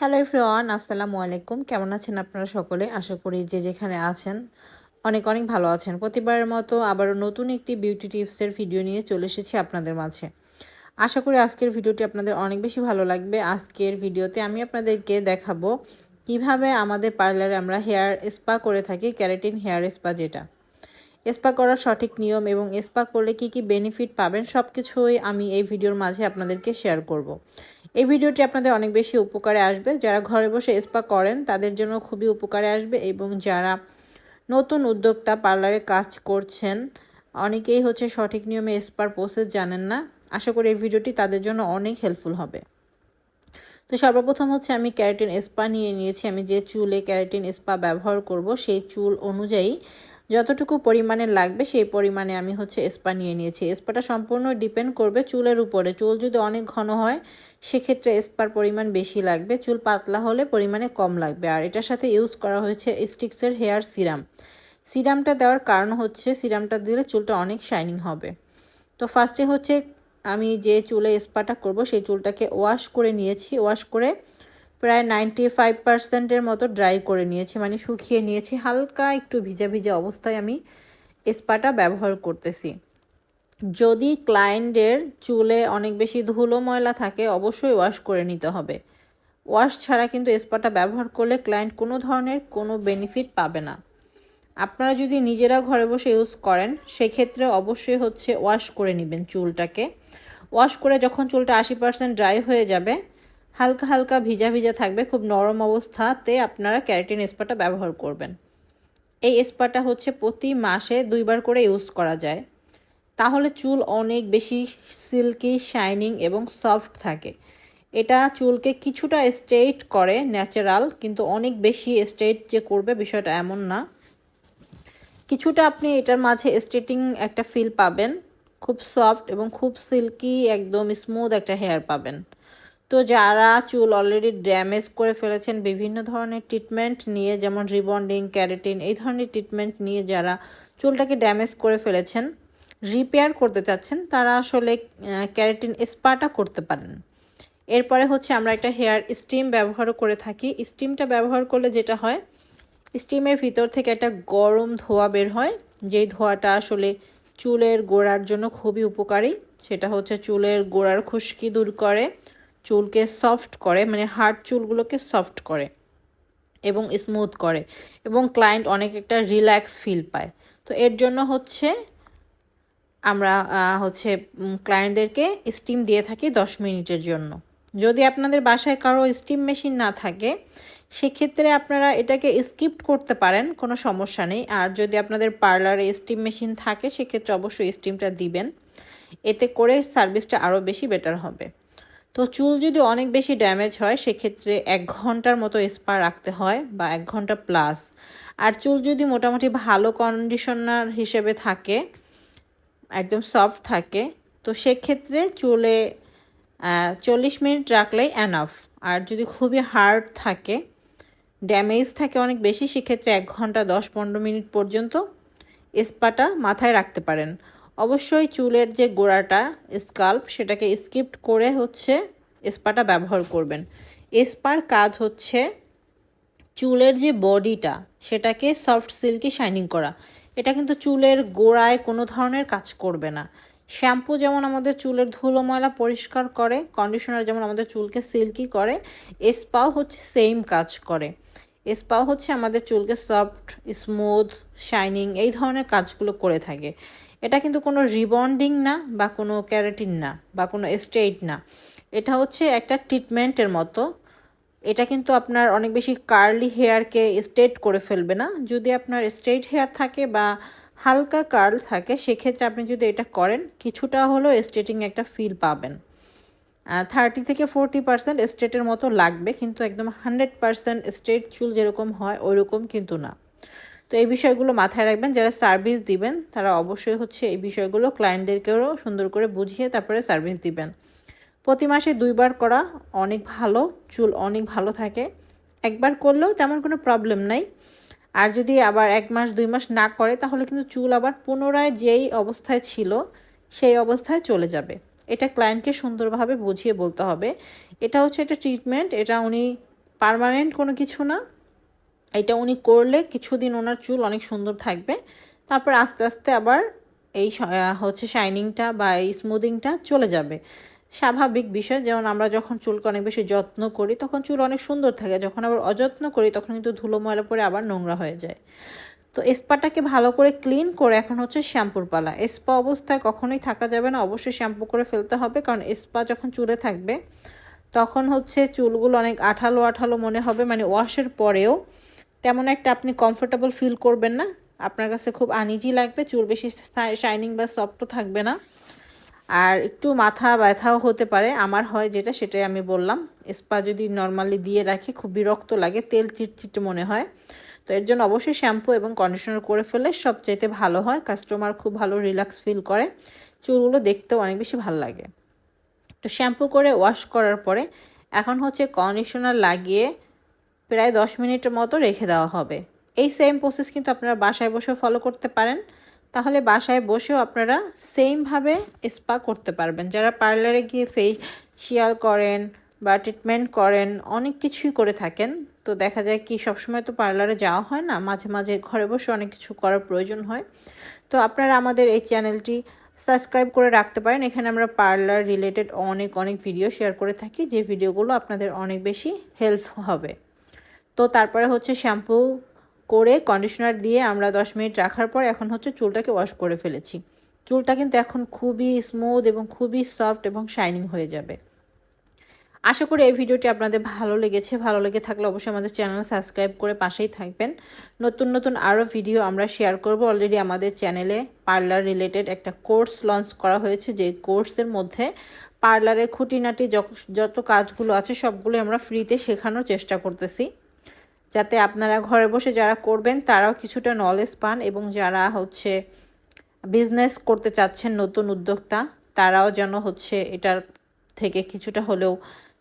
Hello everyone আসসালামু আলাইকুম কেমন আছেন আপনারা সকলে? আশা করি যে যেখানে আছেন, অনেক অনেক ভালো আছেন। প্রতিবারের মতো আবারও নতুন একটি বিউটি টিপসের ভিডিও নিয়ে চলে এসেছি আপনাদের মাঝে। আশা করি আজকের ভিডিওটি আপনাদের অনেক বেশি ভালো লাগবে। আজকের ভিডিওতে আমি আপনাদেরকে দেখাবো কীভাবে আমাদের পার্লারে আমরা হেয়ার স্পা করে থাকি ক্যারাটিন হেয়ার স্পা যেটা। স্পা করার সঠিক নিয়ম এবং স্পা করলে কি কি বেনিফিট পাবেন সব কিছুই আমি এই ভিডিওর মাঝে আপনাদেরকে শেয়ার করব। এই ভিডিওটি আপনাদের অনেক বেশি উপকারে আসবে। যারা ঘরে বসে স্পা করেন, তাদের জন্য খুবই উপকারে আসবে এবং যারা নতুন উদ্যোক্তা পার্লারে কাজ করছেন, অনেকেই হচ্ছে সঠিক নিয়মে স্পার প্রসেস জানেন না। আশা করি এই ভিডিওটি তাদের জন্য অনেক হেল্পফুল হবে। তো সর্বপ্রথম হচ্ছে আমি ক্যারাটিন স্পা নিয়ে নিয়েছি। আমি যে চুলে ক্যারাটিন স্পা ব্যবহার করব, সেই চুল অনুযায়ী যতটুকু পরিমাণে লাগবে সেই পরিমাণে আমি হচ্ছে স্পা নিয়ে নিয়েছি। স্পাটা সম্পূর্ণ ডিপেন্ড করবে চুলের উপরে। চুল যদি অনেক ঘন হয়, সেক্ষেত্রে স্পার পরিমাণ বেশি লাগবে। চুল পাতলা হলে পরিমাণে কম লাগবে। আর এটার সাথে ইউজ করা হয়েছে স্টিক্সের হেয়ার সিরাম। সিরামটা দেওয়ার কারণ হচ্ছে সিরামটা দিলে চুলটা অনেক শাইনিং হবে। তো ফার্স্টে হচ্ছে আমি যে চুলে স্পাটা করব, সেই চুলটাকে ওয়াশ করে নিয়েছি। ওয়াশ করে প্রায় নাইনটি ফাইভ পার্সেন্টের মতো ড্রাই করে নিয়েছি মানে শুকিয়ে নিয়েছি। হালকা একটু ভিজা ভিজা অবস্থায় আমি স্পাটা ব্যবহার করতেছি। যদি ক্লায়েন্টের চুলে অনেক বেশি ধুলো ময়লা থাকে, অবশ্যই ওয়াশ করে নিতে হবে। ওয়াশ ছাড়া কিন্তু স্পাটা ব্যবহার করলে ক্লায়েন্ট কোনো ধরনের কোনো বেনিফিট পাবে না। আপনারা যদি নিজেরা ঘরে বসে ইউজ করেন, সেক্ষেত্রে অবশ্যই হচ্ছে ওয়াশ করে নেবেন চুলটাকে। ওয়াশ করে যখন চুলটা আশি পার্সেন্ট ড্রাই হয়ে যাবে হালকা হালকা ভিজা ভিজা থাকবে, খুব নরম অবস্থাতে আপনারা ক্যারাটিন স্পাটা ব্যবহার করবেন। এই স্পাটা হচ্ছে প্রতি মাসে দুইবার করে ইউজ করা যায়। তাহলে চুল অনেক বেশি সিল্কি, শাইনিং এবং সফট থাকে। এটা চুলকে কিছুটা স্ট্রেট করে, ন্যাচারাল, কিন্তু অনেক বেশি স্ট্রেট যে করবে বিষয়টা এমন না। কিছুটা আপনি এটার মাঝে স্ট্রেটিং একটা ফিল পাবেন, খুব সফট এবং খুব সিল্কি, একদম স্মুথ একটা হেয়ার পাবেন। তো যারা চুল অলরেডি ড্যামেজ করে ফেলেছেন, বিভিন্ন ধরনের ট্রিটমেন্ট নিয়ে, যেমন রিবন্ডিং ক্যারেটিন এই ধরনের ট্রিটমেন্ট নিয়ে যারা চুলটাকে ড্যামেজ করে ফেলেছেন রিপেয়ার করতে চাচ্ছেন, তারা আসলে ক্যারেটিন স্পাটা করতে পারেন। এরপরে হচ্ছে আমরা একটা হেয়ার স্টিম ব্যবহারও করে থাকি। স্টিমটা ব্যবহার করলে যেটা হয় স্টিমের ভিতর থেকে একটা গরম ধোয়া বের হয়, যেই ধোয়াটা আসলে চুলের গোড়ার জন্য খুবই উপকারী। সেটা হচ্ছে চুলের গোড়ার খুশকি দূর করে চুলকে সফট করে মানে হার্ড চুলগুলোকে সফট করে এবং স্মুথ করে এবং ক্লায়েন্ট অনেক একটা রিল্যাক্স ফিল পায়। তো এর জন্য হচ্ছে আমরা হচ্ছে ক্লায়েন্টদেরকে স্টিম দিয়ে থাকি দশ মিনিটের জন্য। যদি আপনাদের বাসায় কারও স্টিম মেশিন না থাকে, সেক্ষেত্রে আপনারা এটাকে স্কিপ করতে পারেন, কোনো সমস্যা নেই। আর যদি আপনাদের পার্লারে স্টিম মেশিন থাকে, সেক্ষেত্রে অবশ্যই স্টিমটা দিবেন। এতে করে সার্ভিসটা আরও বেশি বেটার হবে। তো চুল যদি অনেক বেশি ড্যামেজ হয়, সেক্ষেত্রে এক ঘণ্টার মতো স্পা রাখতে হয় বা এক ঘণ্টা প্লাস আর চুল যদি মোটামুটি ভালো কন্ডিশনার হিসেবে থাকে, একদম সফট থাকে, তো সেক্ষেত্রে চুলে চল্লিশ মিনিট রাখলেই অ্যানাফ আর যদি খুবই হার্ড থাকে ড্যামেজ থাকে অনেক বেশি, সেক্ষেত্রে এক ঘণ্টা দশ পনেরো মিনিট পর্যন্ত স্পাটা মাথায় রাখতে পারেন। অবশ্যই চুলের যে গোড়াটা স্কাল্প সেটাকে স্কিপ্ট করে হচ্ছে স্পাটা ব্যবহার করবেন। স্পার কাজ হচ্ছে চুলের যে বডিটা সেটাকে সফট সিল্কি শাইনিং করা। এটা কিন্তু চুলের গোড়ায় কোনো ধরনের কাজ করবে না। শ্যাম্পু যেমন আমাদের চুলের ধুলো ময়লা পরিষ্কার করে কন্ডিশনার যেমন আমাদের চুলকে সিল্কি করে স্পাও হচ্ছে সেম কাজ করে। স্পাও হচ্ছে আমাদের চুলকে সফট স্মুথ শাইনিং এই ধরনের কাজগুলো করে থাকে। এটা কিন্তু কোনো রিবন্ডিং না বা কোনো ক্যারাটিন না বা কোনো স্ট্রেট না। এটা হচ্ছে একটা ট্রিটমেন্টের মতো। এটা কিন্তু আপনার অনেক বেশি কার্লি হেয়ারকে স্ট্রেট করে ফেলবে না। যদি আপনার স্ট্রেট হেয়ার থাকে বা হালকা কার্ল থাকে, সেক্ষেত্রে আপনি যদি এটা করেন, কিছুটা হলেও স্ট্রেটিং একটা ফিল পাবেন। থার্টি থেকে ফোরটি পার্সেন্ট স্ট্রেটের মতো লাগবে, কিন্তু একদম হান্ড্রেড পার্সেন্ট স্ট্রেট চুল যেরকম হয় ওই রকম কিন্তু না। তো এই বিষয়গুলো মাথায় রাখবেন, যারা সার্ভিস দিবেন, তারা অবশ্যই হচ্ছে এই বিষয়গুলো ক্লায়েন্টদেরকেও সুন্দর করে বুঝিয়ে তারপরে সার্ভিস দিবেন। প্রতি মাসে দুইবার করা অনেক ভালো, চুল অনেক ভালো থাকে। একবার করলেও তেমন কোনো প্রবলেম নাই। আর যদি আবার এক মাস, দুই মাস না করে, তাহলে কিন্তু চুল আবার পুনরায় যেই অবস্থায় ছিল, সেই অবস্থায় চলে যাবে। এটা ক্লায়েন্টকে সুন্দরভাবে বুঝিয়ে বলতে হবে। এটা হচ্ছে একটা ট্রিটমেন্ট এটা উনি পার্মানেন্ট কোনো কিছু না। এটা উনি করলে কিছুদিন ওনার চুল অনেক সুন্দর থাকবে। তারপর আস্তে আস্তে আবার এই হচ্ছে শাইনিংটা বা এই স্মুদিংটা চলে যাবে। স্বাভাবিক বিষয়, যেমন আমরা যখন চুলকে অনেক বেশি যত্ন করি, তখন চুল অনেক সুন্দর থাকে। যখন আবার অযত্ন করি, তখন কিন্তু ধুলো ময়লা পরে আবার নোংরা হয়ে যায়। তো স্পাটাকে ভালো করে ক্লিন করে এখন হচ্ছে শ্যাম্পুর পালা। স্পা অবস্থায় কখনোই থাকা যাবে না, অবশ্যই শ্যাম্পু করে ফেলতে হবে। কারণ স্পা যখন চুলে থাকবে, তখন হচ্ছে চুলগুলো অনেক আঠালো আঠালো মনে হবে মানে ওয়াশের পরেও তেমন একটা আপনি কমফোর্টেবল ফিল করবেন না। আপনার কাছে খুব আনিজি লাগবে, চুল বেশি শাইনিং বা সফটও থাকবে না। আর একটু মাথা ব্যথাও হতে পারে, আমার হয় যেটা, সেটাই আমি বললাম। স্পা যদি নর্মালি দিয়ে রাখি, খুব বিরক্ত লাগে, তেল চিটচিটে মনে হয়। তো এর জন্য অবশ্যই শ্যাম্পু এবং কন্ডিশনার করে ফেলে সবচাইতে ভালো হয় কাস্টমার খুব ভালো রিল্যাক্স ফিল করে। চুলগুলো দেখতেও অনেক বেশি ভালো লাগে। তো শ্যাম্পু করে ওয়াশ করার পরে, এখন হচ্ছে কন্ডিশনার লাগিয়ে প্রায় দশ মিনিটের মতো রেখে দেওয়া হবে। এই সেম প্রসেস কিন্তু আপনারা বাসায় বসেও ফলো করতে পারেন। তাহলে বাসায় বসেও আপনারা সেমভাবে স্পা করতে পারবেন। যারা পার্লারে গিয়ে ফেসিয়াল করেন বা ট্রিটমেন্ট করেন, অনেক কিছুই করে থাকেন। তো দেখা যায় কি, সবসময় তো পার্লারে যাওয়া হয় না। মাঝে মাঝে ঘরে বসে অনেক কিছু করার প্রয়োজন হয়। তো আপনারা আমাদের এই চ্যানেলটি সাবস্ক্রাইব করে রাখতে পারেন। এখানে আমরা পার্লার রিলেটেড অনেক অনেক ভিডিও শেয়ার করে থাকি। যে ভিডিওগুলো আপনাদের অনেক বেশি হেল্প হবে। তো তারপরে হচ্ছে শ্যাম্পু করে কন্ডিশনার দিয়ে আমরা দশ মিনিট রাখার পর এখন হচ্ছে চুলটাকে ওয়াশ করে ফেলেছি। চুলটা কিন্তু এখন খুবই স্মুথ এবং খুবই সফট এবং শাইনিং হয়ে যাবে। আশা করি এই ভিডিওটি আপনাদের ভালো লেগেছে। ভালো লেগে থাকলে অবশ্যই আমাদের চ্যানেল সাবস্ক্রাইব করে পাশেই থাকবেন। নতুন নতুন আরও ভিডিও আমরা শেয়ার করব। অলরেডি আমাদের চ্যানেলে পার্লার রিলেটেড একটা কোর্স লঞ্চ করা হয়েছে। যে কোর্সের মধ্যে পার্লারের খুঁটিনাটি যত কাজগুলো আছে সবগুলো আমরা ফ্রিতে শেখানোর চেষ্টা করতেছি। যাতে আপনারা ঘরে বসে যারা করবেন, তারাও কিছুটা নলেজ পান এবং যারা হচ্ছে বিজনেস করতে চাচ্ছেন নতুন উদ্যোক্তা, তারাও যেন হচ্ছে এটার থেকে কিছুটা হলেও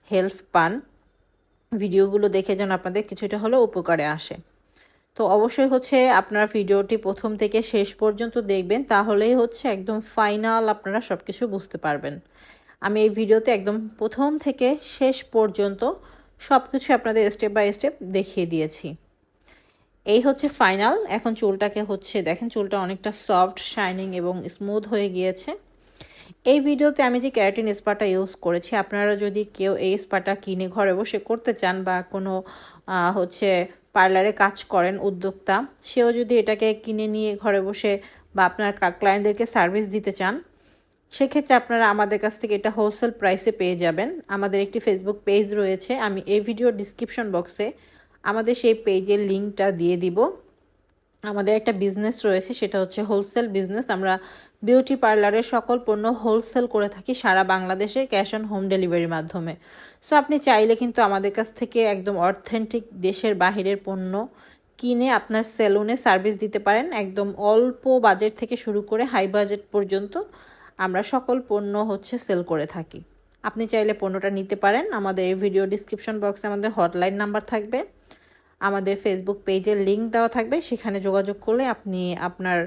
হেল্প পান। ভিডিওগুলো দেখে যেন আপনাদের কিছুটা হলেও উপকারে আসে। তো অবশ্যই হচ্ছে আপনারা ভিডিওটি প্রথম থেকে শেষ পর্যন্ত দেখবেন, তাহলেই হচ্ছে একদম ফাইনাল আপনারা সব কিছু বুঝতে পারবেন। আমি এই ভিডিওতে একদম প্রথম থেকে শেষ পর্যন্ত সব কিছু আপনাদের স্টেপ বাই স্টেপ দেখিয়ে দিয়েছি। এই হচ্ছে ফাইনাল এখন চুলটাকে হচ্ছে, দেখেন চুলটা অনেকটা সফট শাইনিং এবং স্মুথ হয়ে গিয়েছে। এই ভিডিওতে আমি যে ক্যারাটিন স্পাটা ইউজ করেছি, আপনারা যদি কেউ এই স্পাটা কিনে ঘরে বসে করতে চান বা কোনো হচ্ছে পার্লারে কাজ করেন উদ্যোক্তা, সেও যদি এটাকে কিনে নিয়ে ঘরে বসে বা আপনার ক্লায়েন্টদেরকে সার্ভিস দিতে চান সেক্ষেত্রে আপনারা আমাদের কাছ থেকে এটা হোলসেল প্রাইসে পেয়ে যাবেন। আমাদের একটি ফেসবুক পেজ রয়েছে, আমি এই ভিডিওর ডিসক্রিপশন বক্সে আমাদের সেই পেজের লিঙ্কটা দিয়ে দিব। আমাদের একটা বিজনেস রয়েছে, সেটা হচ্ছে হোলসেল বিজনেস আমরা বিউটি পার্লারের সকল পণ্য হোলসেল করে থাকি সারা বাংলাদেশে ক্যাশ অন হোম ডেলিভারির মাধ্যমে। সো আপনি চাইলে কিন্তু আমাদের কাছ থেকে একদম অথেন্টিক দেশের বাহিরের পণ্য কিনে আপনার সেলুনে সার্ভিস দিতে পারেন। একদম অল্প বাজেট থেকে শুরু করে হাই বাজেট পর্যন্ত আমরা সকল পণ্য হচ্ছে সেল করে থাকি। আপনি চাইলে পণ্যটা নিতে পারেন। আমাদের এই ভিডিও ডিসক্রিপশন বক্সে আমাদের হটলাইন নাম্বার থাকবে। আমাদের ফেসবুক পেজের লিঙ্ক দেওয়া থাকবে। সেখানে যোগাযোগ করলে আপনি আপনার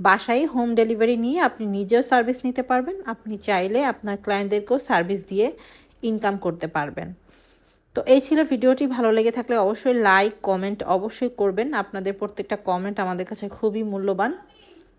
বাসায় হোম ডেলিভারি নিয়ে আপনি নিজেও সার্ভিস নিতে পারবেন। আপনি চাইলে আপনার ক্লায়েন্টদেরকেও সার্ভিস দিয়ে ইনকাম করতে পারবেন। তো এই ছিল ভিডিওটি। ভালো লেগে থাকলে অবশ্যই লাইক কমেন্ট অবশ্যই করবেন। আপনাদের প্রত্যেকটা কমেন্ট আমাদের কাছে খুবই মূল্যবান।